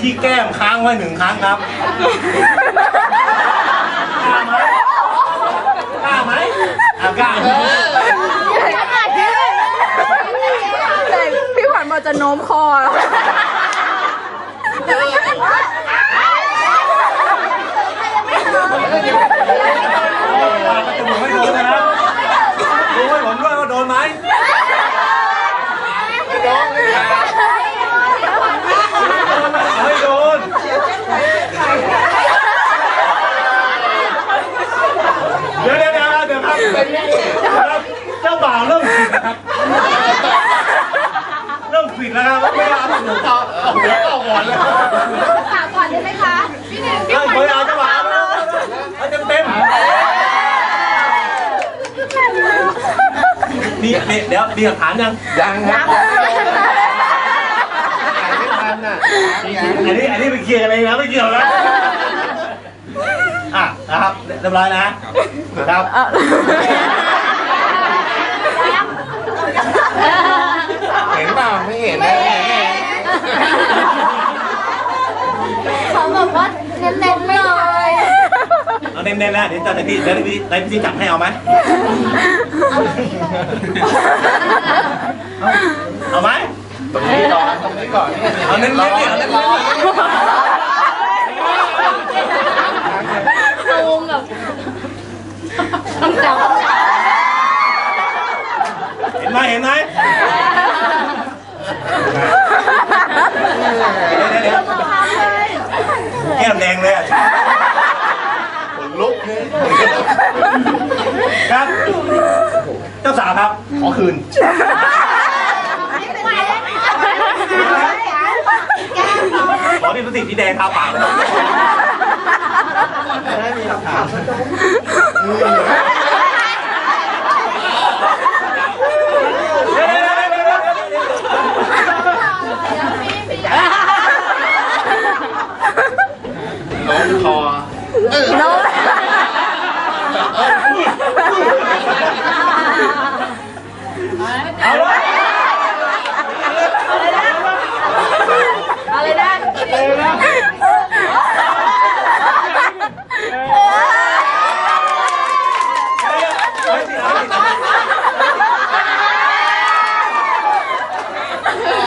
ที่แก้มค้างไว้หนึ่งครั้งครับกล้าไหมกล้าไหมอะกล้าแต่พี่ขวัญบอกจะโน้มคอแล้วเอาจมูกไม่โดนนะครับดูให้ผมด้วยว่าโดนไหมโดน เดี๋ยวเดี๋ยวเดี๋ยว เดี๋ยวครับครับเจ้าบ่าวเริ่มผิดนะครับ เริ่มผิดแล้วครับไม่เอาหนูต่อเอาหัวต่อหัวเลยถามก่อนได้ไหมคะ พี่หนึ่งพี่เฮ้ยขวัญไม่เอาเจ้าบ่าวเอาเต็มเต็มนี่นี่เดี๋ยวมีหลักฐานยัง ยังครับไม่ทันอะอันนี้อันนี้ไปเคลียร์กันเองนะไม่เกี่ยวนะ อะนะครับเรียบร้อยนะครับเห็นเปล่าไม่เห็นนะเขาบอกว่าเน้นๆไม่เลยเอาเน้นๆนะเดี๋ยวจะได้พี่ได้พี่ได้พี่จับให้เอาไหมเอาไหมตรงนี้ก่อนตรงนี้ก่อนเอาเน้นๆดิเอาเน้นๆดิ ซูมแบบ ต้องจับเห็นไหมเห็นไหมเดี๋ยวๆๆแก้มแดงเลยอะขนลุกเลยครับ เจ้าสาวครับ ขอคืน ขอที่พลาสติกสีแดงทาปากเลยครับไม่มีหลักฐาน เดี๋ย